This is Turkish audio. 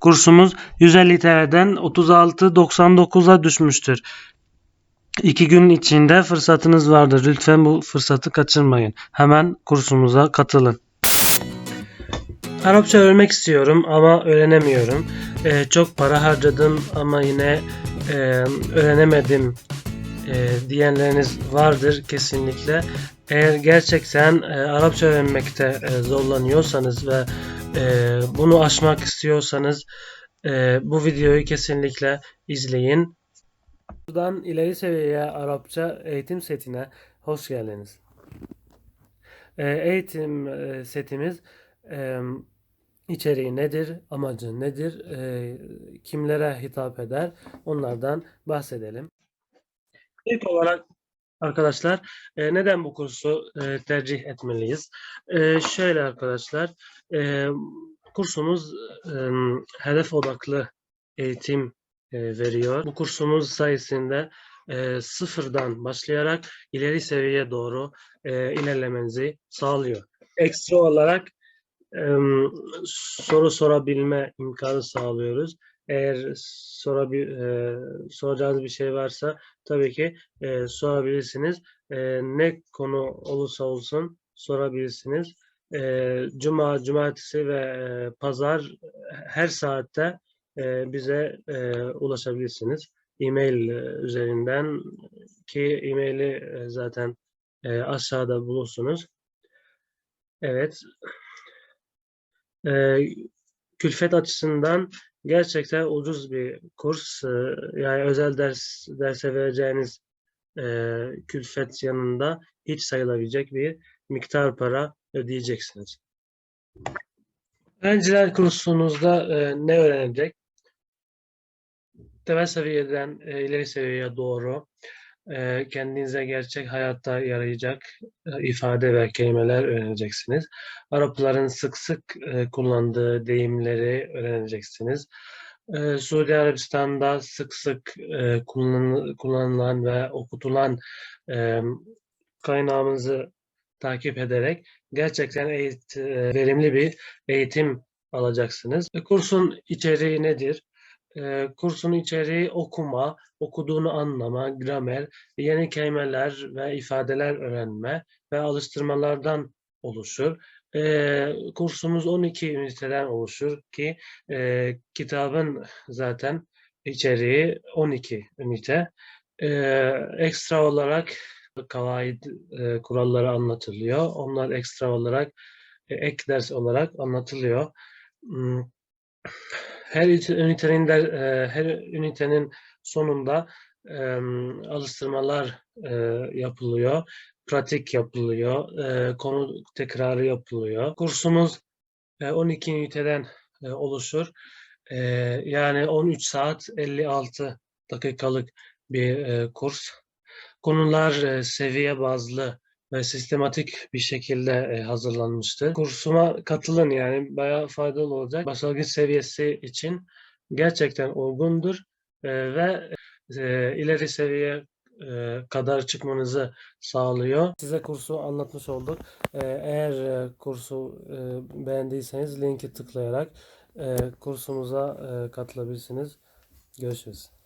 Kursumuz 150 TL'den 36.99'a düşmüştür. İki gün içinde fırsatınız vardır. Lütfen bu fırsatı kaçırmayın. Hemen kursumuza katılın. Arapça öğrenmek istiyorum ama öğrenemiyorum. Ee, çok para harcadım ama yine e, öğrenemedim e, diyenleriniz vardır kesinlikle. Eğer gerçekten e, Arapça öğrenmekte e, zorlanıyorsanız ve e, bunu aşmak istiyorsanız e, bu videoyu kesinlikle izleyin. Buradan ileri seviyeye Arapça eğitim setine hoş geldiniz. E, eğitim setimiz e, içeriği nedir, amacı nedir, e, kimlere hitap eder onlardan bahsedelim. İlk olarak arkadaşlar e, neden bu kursu e, tercih etmeliyiz? E, şöyle arkadaşlar e, kursumuz e, hedef odaklı eğitim e, veriyor. Bu kursumuz sayesinde e, sıfırdan başlayarak ileri seviyeye doğru e, ilerlemenizi sağlıyor. Ekstra olarak e, soru sorabilme imkanı sağlıyoruz. Eğer sorabil, e, soracağınız bir şey varsa tabii ki e, sorabilirsiniz. E, ne konu olursa olsun sorabilirsiniz. E, Cuma, cumartesi ve e, pazar her saatte e, bize e, ulaşabilirsiniz. E-mail e, üzerinden ki e-maili e, zaten e, aşağıda bulursunuz. Evet. E, külfet açısından gerçekten ucuz bir kurs. E, yani özel ders derse vereceğiniz e, külfet yanında hiç sayılabilecek bir miktar para ödeyeceksiniz. Öğrenciler kursunuzda e, ne öğrenecek? Temel seviyeden e, ileri seviyeye doğru e, kendinize gerçek hayatta yarayacak e, ifade ve kelimeler öğreneceksiniz. Arapların sık sık e, kullandığı deyimleri öğreneceksiniz. E, Suudi Arabistan'da sık sık e, kullan- kullanılan ve okutulan e, kaynağımızı takip ederek gerçekten eğit- verimli bir eğitim alacaksınız. Kursun içeriği nedir? E, kursun içeriği okuma, okuduğunu anlama, gramer, yeni kelimeler ve ifadeler öğrenme ve alıştırmalardan oluşur. E, kursumuz 12 üniteden oluşur ki e, kitabın zaten içeriği 12 ünite. E, ekstra olarak kavaid e, kuralları anlatılıyor. Onlar ekstra olarak e, ek ders olarak anlatılıyor. Hmm, Her ünitenin de, e, her ünitenin sonunda alıştırmalar e, yapılıyor, pratik yapılıyor, e, konu tekrarı yapılıyor. Kursumuz e, 12 üniteden oluşur. Yani 13 saat 56 dakikalık bir kurs. Konular seviye bazlı ve sistematik bir şekilde e, hazırlanmıştır. Kursuma katılın yani bayağı faydalı olacak. Başlangıç seviyesi için gerçekten uygundur e, ve e, ileri seviye kadar çıkmanızı sağlıyor. Size kursu anlatmış olduk. Eğer kursu beğendiyseniz linki tıklayarak kursumuza katılabilirsiniz. Görüşürüz.